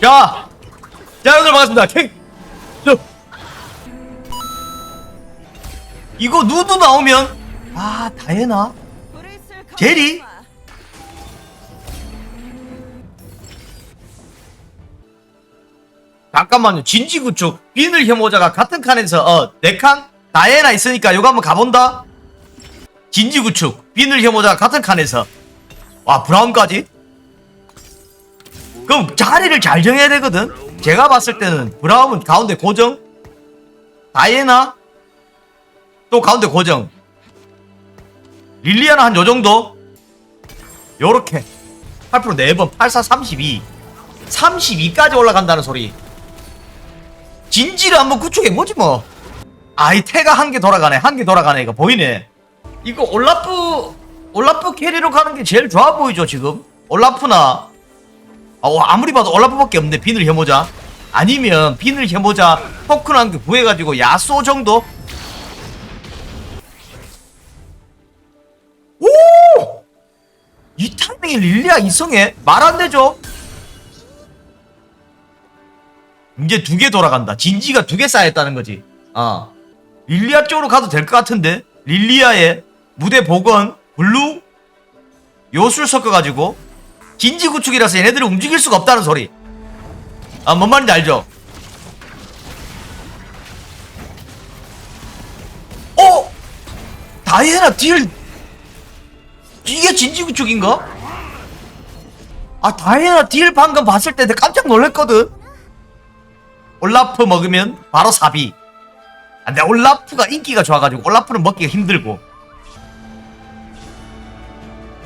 자, 자 여러분들 반갑습니다. 캥, 저, 이거 누드 나오면 아 다해나 제리? 잠깐만요. 진지구축 비늘 혐오자가 같은 칸에서 어 네 칸 다해나 있으니까 요거 한번 가본다. 진지구축 비늘 혐오자가 같은 칸에서 와 브라운까지. 그럼 자리를 잘 정해야 되거든. 제가 봤을 때는 브라움은 가운데 고정, 다이애나 또 가운데 고정, 릴리아는 한요 정도. 요렇게 8% 4번 84 32 32까지 올라간다는 소리. 진지를 한번 구축해 보지 뭐. 아이 태가 한 개 돌아가네 한 개 돌아가네 이거 보이네. 이거 올라프 올라프 캐리로 가는 게 제일 좋아 보이죠 지금 올라프나 아, 어, 아무리 봐도 올라프밖에 없네 비늘 혐오자. 아니면 비늘 혐오자 토큰 한개 구해가지고 야쏘 정도? 오! 이 타이밍에 릴리아 이성해 말안 되죠? 이제 두 개 돌아간다. 진지가 두 개 쌓였다는 거지. 어 릴리아 쪽으로 가도 될 것 같은데? 릴리아의 무대 복원 블루 요술 섞어가지고 진지 구축이라서 얘네들이 움직일 수가 없다는 소리. 아, 뭔 말인지 알죠? 어? 다이애나 딜 이게 진지 구축인가? 아, 다이애나 딜 방금 봤을 때 내가 깜짝 놀랐거든. 올라프 먹으면 바로 사비. 아, 근데 올라프가 인기가 좋아가지고 올라프는 먹기가 힘들고.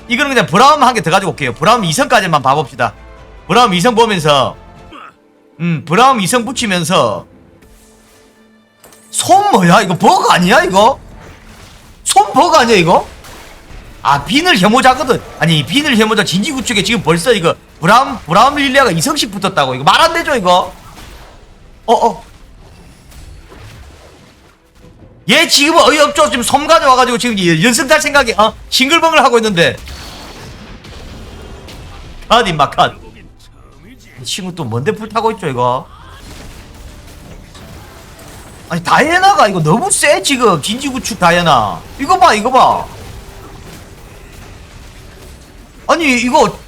이거는 그냥 브라움 한 개 더 가지고 올게요. 브라움 2성까지만 봐봅시다. 브라움 2성 보면서 음 브라움 2성 붙이면서 손 뭐야 이거 버그 아니야 이거? 손 버그 아니야 이거? 아 비늘 혐오자거든. 아니 비늘 혐오자 진지구축에 지금 벌써 이거 브라움 브라움 릴리아가 2성씩 붙었다고 이거 말 안 되죠 이거? 어어 얘 지금 어이없죠 지금 섬 가져와가지고 지금 연승 탈 생각에 어 싱글벙글 하고 있는데 컷 임마 컷이 친구 또 뭔데 불 타고 있죠 이거? 아니 다이애나가 이거 너무 세 지금. 진지구축 다이애나. 이거 봐 이거 봐. 아니 이거.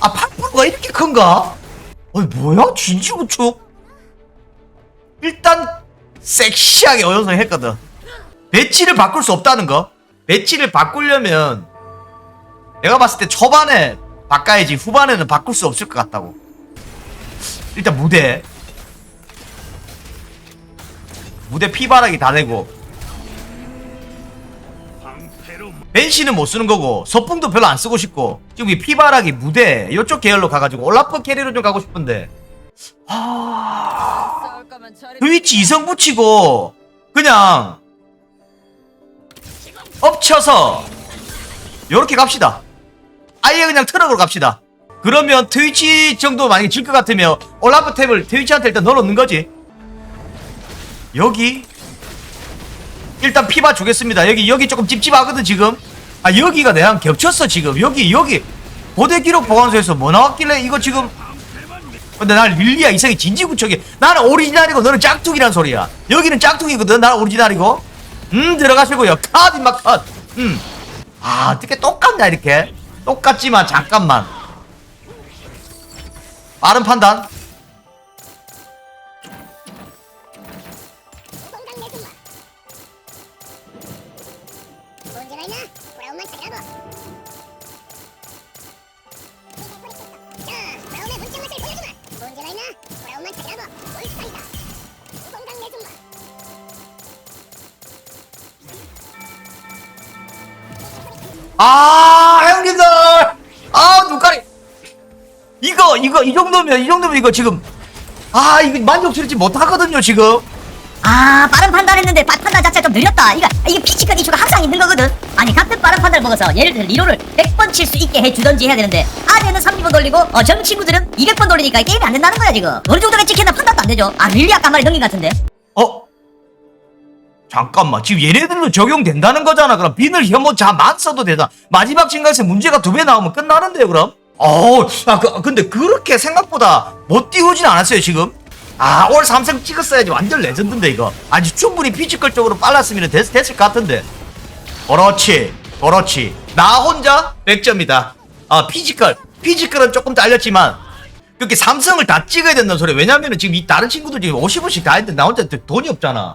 아 8%가 이렇게 큰가? 아니 뭐야? 진지구축? 일단 섹시하게 어영성 했거든. 배치를 바꿀 수 없다는 거. 배치를 바꾸려면 내가 봤을 때 초반에 바꿔야지 후반에는 바꿀 수 없을 것 같다고. 일단 무대. 무대 피바라기 다 되고. 벤시는 못 쓰는 거고 서풍도 별로 안 쓰고 싶고 지금 이 피바라기 무대 이쪽 계열로 가가지고 올라프 캐리로 좀 가고 싶은데. 하... 트위치 이성 붙이고 그냥 엎쳐서 요렇게 갑시다 아예 그냥 트럭으로 갑시다. 그러면 트위치 정도 만약에 질 것 같으면 올라프 탭을 트위치한테 일단 넣어놓는 거지. 여기 일단 피바 주겠습니다. 여기 여기 조금 찝찝하거든 지금. 아 여기가 내랑 겹쳤어 지금. 여기 여기. 고대 기록 보관소에서 뭐 나왔길래 이거 지금. 근데 난 릴리아 이상이 진지구척이 나는 오리지널이고 너는 짝퉁이란 소리야. 여기는 짝퉁이거든 나는 오리지널이고. 음 들어가시고요. 컷 임마 컷음 아 어떻게 똑같냐 이렇게 똑같지만 잠깐만. 빠른 판단 이거 이거 이 정도면 이 정도면 이거 지금 아 이거 만족스럽지 못하거든요 지금. 아 빠른 판단했는데 빠- 판단 자체가 좀 느렸다. 이거 이게 피치컷 이슈가 항상 있는 거거든. 아니 같은 빠른 판단을 먹어서 예를 들어 리로를 100번 칠 수 있게 해주던지 해야 되는데 아재는 30번 돌리고 어, 정 친구들은 200번 돌리니까 게임이 안 된다는 거야 지금. 어느 정도가 찍혔나 판단도 안 되죠. 아 릴리 아까 말이 넘긴 것 같은데. 어? 잠깐만. 지금 얘네들도 적용된다는 거잖아. 그럼 비늘 혐오 자만 써도 되다 마지막 진강에서 문제가 두 배 나오면 끝나는데요 그럼 어, 아, 그, 근데 그렇게 생각보다 못 띄우진 않았어요, 지금. 아, 올 삼성 찍었어야지. 완전 레전드인데, 이거. 아니, 충분히 피지컬 쪽으로 빨랐으면 됐, 됐을 것 같은데. 그렇지, 그렇지. 나 혼자 100점이다. 아, 피지컬. 피지컬은 조금 잘렸지만, 그렇게 삼성을 다 찍어야 된다는 소리. 왜냐면은 지금 이 다른 친구들 지금 50원씩 다 했는데, 나 혼자 돈이 없잖아.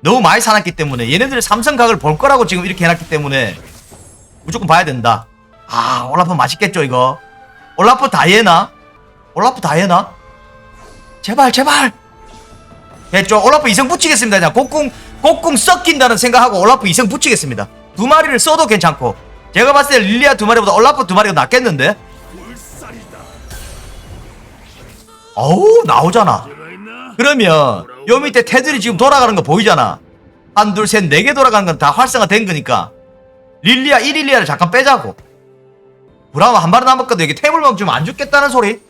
너무 많이 사놨기 때문에, 얘네들이 삼성 각을 볼 거라고 지금 이렇게 해놨기 때문에, 무조건 봐야 된다. 아, 올라프 맛있겠죠, 이거? 올라프 다이애나? 올라프 다이애나? 제발, 제발! 됐죠? 올라프 이성 붙이겠습니다. 그냥 곡궁, 곡궁 섞인다는 생각하고 올라프 이성 붙이겠습니다. 두 마리를 써도 괜찮고. 제가 봤을 때 릴리아 두 마리보다 올라프 두 마리가 낫겠는데? 어우, 나오잖아. 그러면, 요 밑에 테들이 지금 돌아가는 거 보이잖아. 한, 둘, 셋, 네 개 돌아가는 건 다 활성화 된 거니까. 릴리아 1릴리아를 잠깐 빼자고 브라운 한 마리 남았거든. 여기 테이블만 주면 안 죽겠다는 소리.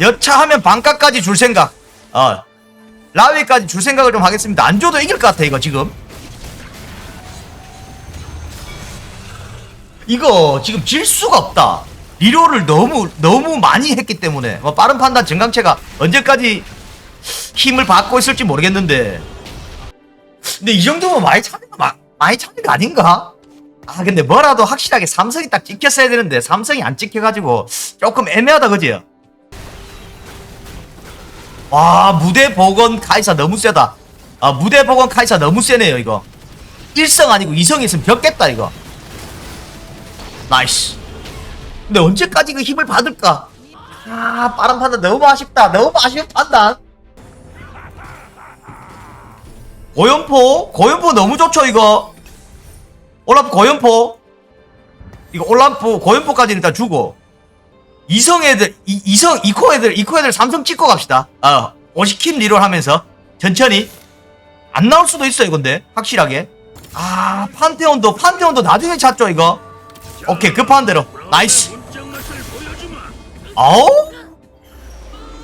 여차하면 반값까지 줄 생각. 어. 라위까지 줄 생각을 좀 하겠습니다. 안 줘도 이길 것 같아 이거 지금. 이거 지금 질 수가 없다. 리로를 너무 너무 많이 했기 때문에. 뭐 빠른 판단 증강체가 언제까지 힘을 받고 있을지 모르겠는데. 근데 이 정도면 많이 차는 거 마, 많이 차는 거 아닌가? 아 근데 뭐라도 확실하게 삼성이 딱 찍혔어야 되는데 삼성이 안 찍혀가지고 조금 애매하다 그지? 와 무대 복원 카이사 너무 세다. 아 무대 복원 카이사 너무 세네요 이거. 1성 아니고 2성 있으면 벽겠다 이거. 나이스. 근데 언제까지 그 힘을 받을까? 아 빠른 판단 너무 아쉽다. 너무 아쉬운 판단 고연포? 고연포 너무 좋죠 이거 올라프 고연포. 이거 올라프 고연포까지는 일단 주고. 이성 애들 이, 이성 이코 애들 이코 애들 삼성 찍고 갑시다. 어 50킬 리롤 하면서. 천천히. 안 나올 수도 있어요 근데. 확실하게. 아 판테온도 판테온도 나중에 찾죠 이거. 오케이 급한 대로. 나이스. 아우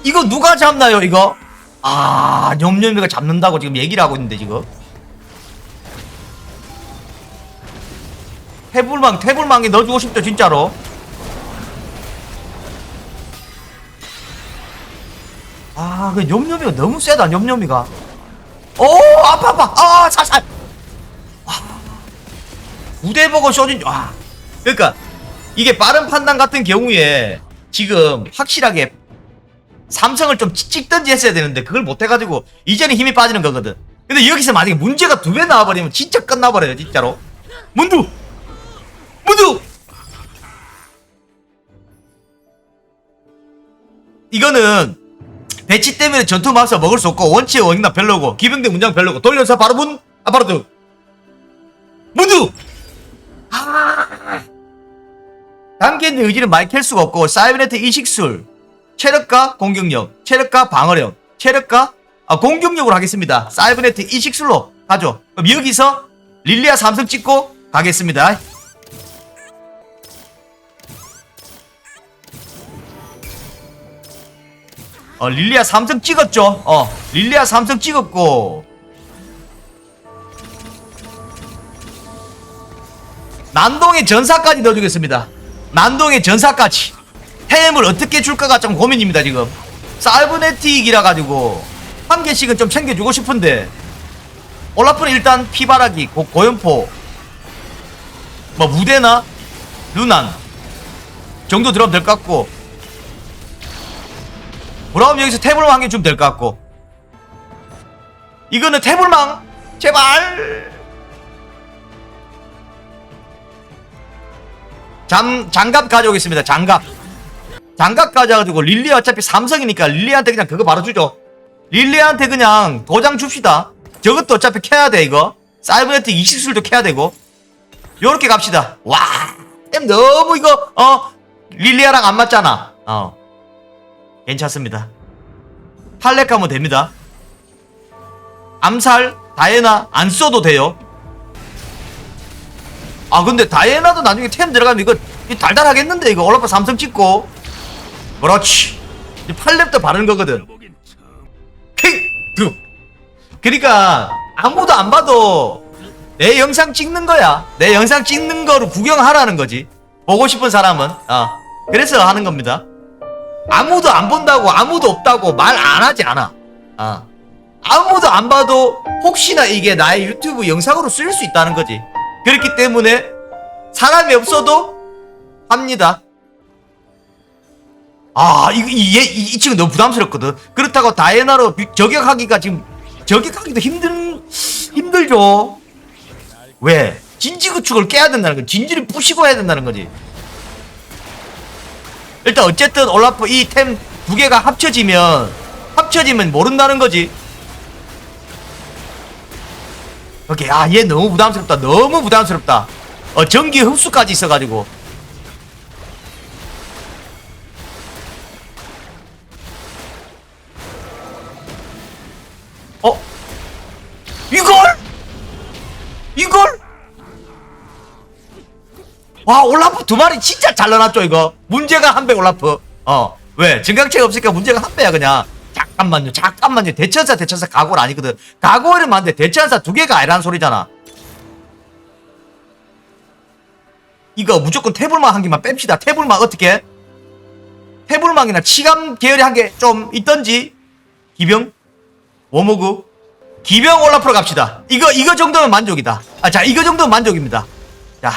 이거 누가 잡나요 이거? 아 념념이가 잡는다고 지금 얘기를 하고 있는데 지금 태블망 태블망에 넣어주고 싶죠 진짜로. 아그 념념이가 너무 세다 념념이가. 오 아파 아파. 아 살살. 우대 보고 쇼진 와 그러니까 이게 빠른 판단 같은 경우에 지금 확실하게 삼성을 좀 찍- 찍든지 했어야 되는데 그걸 못 해가지고 이전에 힘이 빠지는 거거든. 근데 여기서 만약에 문제가 두 배 나와버리면 진짜 끝나버려요 진짜로. 문두, 문두. 이거는 배치 때문에 전투 마서 먹을 수 없고 원치의 원이나 별로고 기병대 문장 별로고 돌려서 바로 문 아파르트 문두. 단계의 의지는 많이 캘 수가 없고 사이버네트 이식술 체력과 공격력 체력과 방어력 체력과 아, 공격력으로 하겠습니다 사이버네트 이식술로 가죠 그럼 여기서 릴리아 삼성 찍고 가겠습니다 어 릴리아 삼성 찍었죠 어 릴리아 삼성 찍었고 난동의 전사까지 넣어주겠습니다. 난동의 전사까지. 템을 어떻게 줄까가 좀 고민입니다, 지금. 사이버네틱이라 가지고 한 개씩은 좀 챙겨주고 싶은데 올라프는 일단 피바라기, 고, 고연포, 뭐 무대나 루난 정도 들어가면 될 것 같고 브라움 여기서 태블망 한개 주면 될 것 같고 이거는 태블망 제발 장, 장갑 가져오겠습니다. 장갑. 장갑 가져가지고 릴리 어차피 삼성이니까 릴리한테 그냥 그거 바로 주죠. 릴리한테 그냥 도장 줍시다. 저것도 어차피 캐야 돼 이거. 사이버네트 이식술도 캐야 되고. 요렇게 갑시다. 와, 템 너무 이거 어 릴리아랑 안 맞잖아. 어, 괜찮습니다. 팔렉 하면 됩니다. 암살 다이애나 안 써도 돼요. 아 근데 다이애나도 나중에 템 들어가면 이거 달달하겠는데? 이거 올라파 삼성 찍고. 그렇지. 이 팔렙도 바르는 거거든. 헤두. 그러니까 아무도 안 봐도 내 영상 찍는 거야. 내 영상 찍는 거로 구경하라는 거지. 보고 싶은 사람은. 어 그래서 하는 겁니다 아무도 안 본다고 아무도 없다고 말 안 하지 않아 어. 아무도 안 봐도 혹시나 이게 나의 유튜브 영상으로 쓰일 수 있다는 거지 그렇기 때문에 사람이 없어도 합니다 아, 이, 이, 얘, 이, 이 친구 너무 부담스럽거든. 그렇다고 다이애나로 비- 저격하기가 지금, 저격하기도 힘든, 힘들죠. 왜? 진지 구축을 깨야 된다는 거지. 진지를 부시고 해야 된다는 거지. 일단 어쨌든 올라프 이 템 두 개가 합쳐지면, 합쳐지면 모른다는 거지. 오케이. 아, 얘 너무 부담스럽다. 너무 부담스럽다. 어, 전기 흡수까지 있어가지고. 와 올라프 두 마리 진짜 잘 넣어놨죠 이거? 문제가 한 배 올라프. 어. 왜? 증강체가 없으니까 문제가 한 배야 그냥. 잠깐만요 잠깐만요. 대천사 대천사 가골 아니거든. 가골은 맞는데 대천사 두 개가 아니라는 소리잖아. 이거 무조건 태블망 한 개만 뺍시다. 태블망 어떻게? 태블망이나 치감 계열이 한 개 좀 있던지. 기병? 워모그 기병 올라프로 갑시다. 이거 이거 정도면 만족이다. 아, 자 이거 정도면 만족입니다. 자,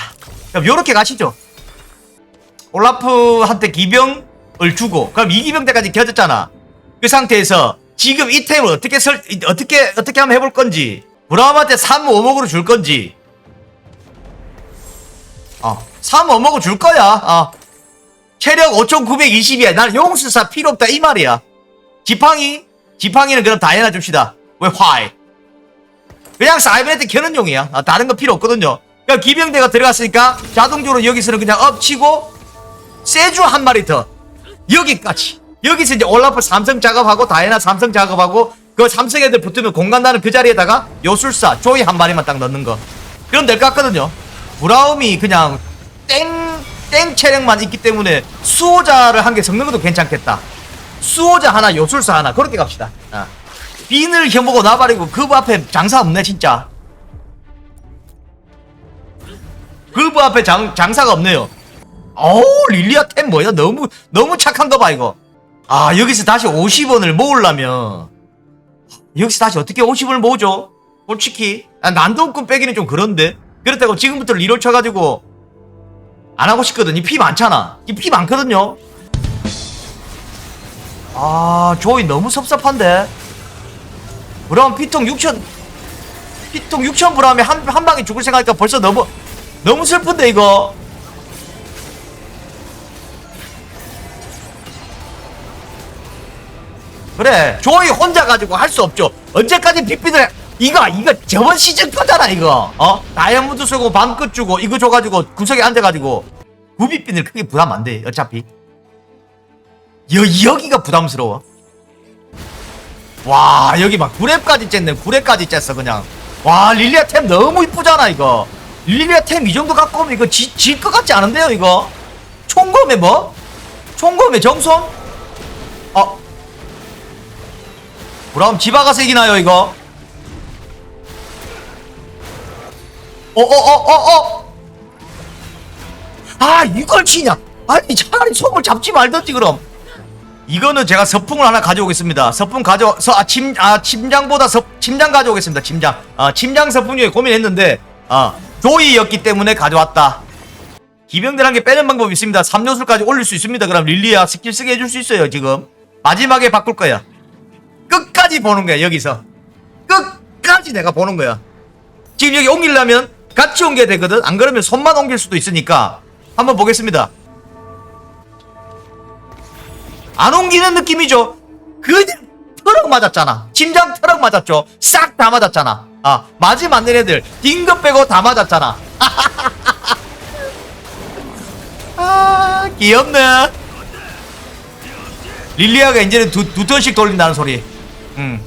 그럼 요렇게 가시죠. 올라프한테 기병을 주고 그럼 이 기병 때까지 켜졌잖아. 그 상태에서 지금 이 템을 어떻게 설 어떻게 어떻게 한번 해볼 건지 브라움한테 3 워목으로 줄 건지 어, 3 워목을 줄 거야. 어. 체력 5,920이야. 난 용수사 필요 없다 이 말이야. 지팡이 지팡이는 그럼 다이애나 줍시다. 왜 화이? 그냥 사이버네트 켜는 용이야. 아, 다른 거 필요 없거든요. 그러니까 기병대가 들어갔으니까 자동적으로 여기서는 그냥 엎치고 세주 한 마리 더 여기까지. 여기서 이제 올라프 삼성 작업하고 다이애나 삼성 작업하고 그 삼성 애들 붙으면 공간 나는 그 자리에다가 요술사 조이 한 마리만 딱 넣는 거. 그럼 될 것 같거든요. 브라움이 그냥 땡, 땡 체력만 있기 때문에 수호자를 한 개 섞는 것도 괜찮겠다. 수호자 하나, 요술사 하나 그렇게 갑시다. 아. 빈을 혀보고 나발이고 그 앞에 장사 없네 진짜. 그 앞에 장, 장사가 없네요. 어우 릴리아 템 뭐야? 너무 너무 착한 거봐 이거. 아 여기서 다시 50원을 모으려면 여기서 다시 어떻게 50원을 모으죠? 솔직히 아, 난도권 빼기는 좀 그런데 그렇다고 지금부터 리롤 쳐가지고 안 하고 싶거든. 이 피 많잖아. 이 피 많거든요. 아, 조이 너무 섭섭한데. 브라운 피통 6천 피통 6천 브라움에 한, 한 방에 죽을 생각하니까 벌써 너무 너무 슬픈데 이거. 그래, 조이 혼자 가지고 할 수 없죠. 언제까지 빅빈을 이거 이거 저번 시즌 거잖아 이거. 어? 다이아몬드 쓰고 밤끝 주고 이거 줘가지고 구석에 앉아가지고 구비빈을 크게 부담 안 돼. 어차피. 여, 여기가 부담스러워. 와, 여기 막 구랩까지 쨌네. 구랩까지 쨌어, 그냥. 와, 릴리아 템 너무 이쁘잖아, 이거. 릴리아 템 이 정도 갖고 오면 이거 질 것 같지 않은데요, 이거? 총검에 뭐? 총검에 정손? 어. 그럼 지바가색이나요, 이거? 어, 어, 어, 어, 어! 아, 이걸 치냐? 아니, 차라리 손을 잡지 말던지, 그럼. 이거는 제가 서풍을 하나 가져오겠습니다. 서풍 가져, 서, 아, 침, 아, 침장보다 서, 침장 가져오겠습니다. 침장. 아, 침장 서풍 중에 고민했는데, 아, 조이였기 때문에 가져왔다. 기병들 한 개 빼는 방법이 있습니다. 3요술까지 올릴 수 있습니다. 그럼 릴리아 스킬 쓰게 해줄 수 있어요, 지금. 마지막에 바꿀 거야. 끝까지 보는 거야, 여기서. 끝까지 내가 보는 거야. 지금 여기 옮기려면 같이 옮겨야 되거든. 안 그러면 손만 옮길 수도 있으니까. 한번 보겠습니다. 안 옮기는 느낌이죠. 그 트럭 맞았잖아. 심장 트럭 맞았죠. 싹 다 맞았잖아. 아안 되는 애들 딩급 빼고 다 맞았잖아. 아 귀엽네. 릴리아가 이제는 두, 두 턴씩 돌린다는 소리. 음.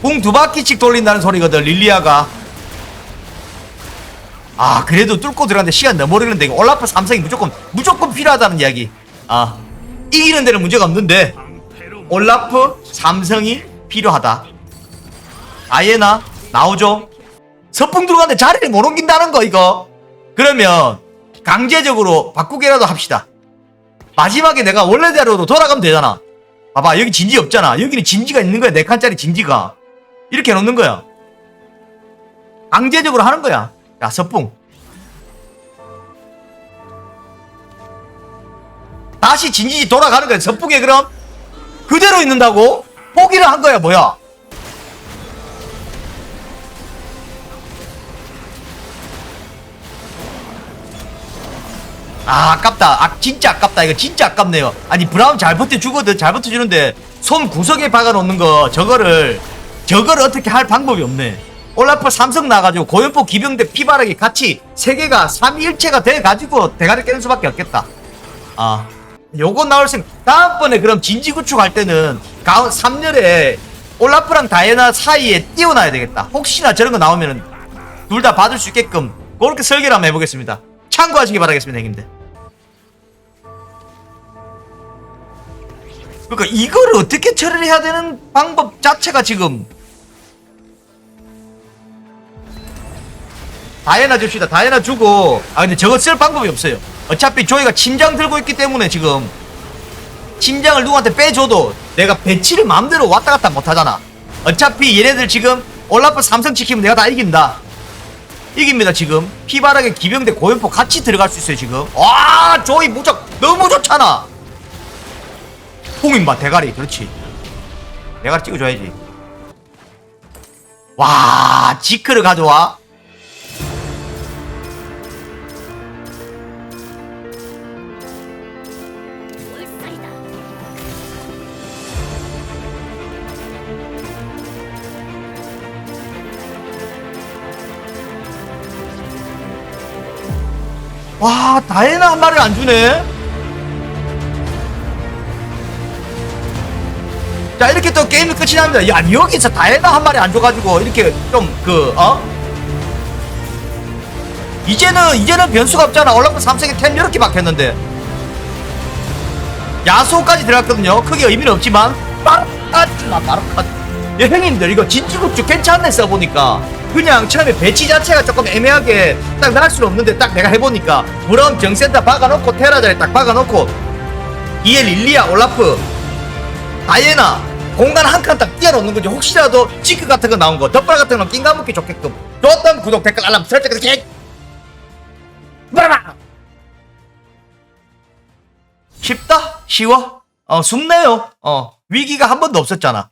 공두 바퀴씩 돌린다는 소리거든, 릴리아가. 아, 그래도 뚫고 들어갔는데 시간 너무 오래 걸리는데, 이거 올라프 삼성이 무조건, 무조건 필요하다는 이야기. 아, 이기는 데는 문제가 없는데, 올라프 삼성이 필요하다. 아예나, 나오죠? 서풍 들어갔는데 자리를 못 옮긴다는 거, 이거. 그러면, 강제적으로 바꾸기라도 합시다. 마지막에 내가 원래대로로 돌아가면 되잖아. 봐봐 여기 진지 없잖아. 여기는 진지가 있는 거야. 네 칸짜리 진지가. 이렇게 해놓는 거야. 강제적으로 하는 거야. 야 서풍. 다시 진지 돌아가는 거야. 서풍에 그럼 그대로 있는다고? 포기를 한 거야 뭐야? 아 아깝다. 아 진짜 아깝다. 이거 진짜 아깝네요. 아니 브라운 잘 버텨주거든. 잘 버텨주는데 손 구석에 박아놓는 거 저거를 저거를 어떻게 할 방법이 없네. 올라프 삼성 나가지고 고연포 기병대 피바라기 같이 세 개가 삼위일체가 돼가지고 대가리 깨는 수밖에 없겠다. 아 요거 나올 생 다음번에 그럼 진지 구축 할 때는 가운 3열에 올라프랑 다이애나 사이에 띄워놔야 되겠다. 혹시나 저런 거 나오면은 둘다 받을 수 있게끔 그렇게 설계를 한번 해보겠습니다. 참고하시기 바라겠습니다 형님들 그러니까 이거를 어떻게 처리를 해야 되는 방법 자체가 지금 다이애나 줍시다. 다이애나 주고. 아 근데 저거 쓸 방법이 없어요. 어차피 조이가 침장 들고 있기 때문에 지금 침장을 누구한테 빼줘도 내가 배치를 마음대로 왔다 갔다 못하잖아. 어차피 얘네들 지금 올라프 삼성 지키면 내가 다 이긴다. 이깁니다 지금. 피바락에 기병대 고연포 같이 들어갈 수 있어요 지금. 와 조이 무적 너무 좋잖아 홍인봐 대가리 그렇지. 대가리 찍어줘야지. 와 지크를 가져와. 와 다이애나 한 마리를 안 주네 이렇게 또 게임이 끝이 납니다 야 여기서 다이애나 한 마리 안 줘가지고 이렇게 좀 그 어? 이제는 이제는 변수가 없잖아. 올라프 삼성에 템 이렇게 박혔는데. 야소까지 들어갔거든요. 크게 의미는 없지만. 마르카트나 마르카트 예, 형님들 이거 진지국주 괜찮네 써보니까. 그냥 처음에 배치 자체가 조금 애매하게 딱 나갈 수는 없는데 딱 내가 해보니까. 브라운 정센터 박아놓고 테라자리 딱 박아놓고. 이에 릴리아 올라프. 다이애나 공간 한 칸딱 띄워놓는 거지. 혹시라도 지크 같은 거 나온 거 덧발 같은 거 낀가 먹기 좋게끔. 좋았던 구독 댓글 알람 설정 이렇게 브라바 쉽다? 쉬워? 어 숨네요. 어 위기가 한 번도 없었잖아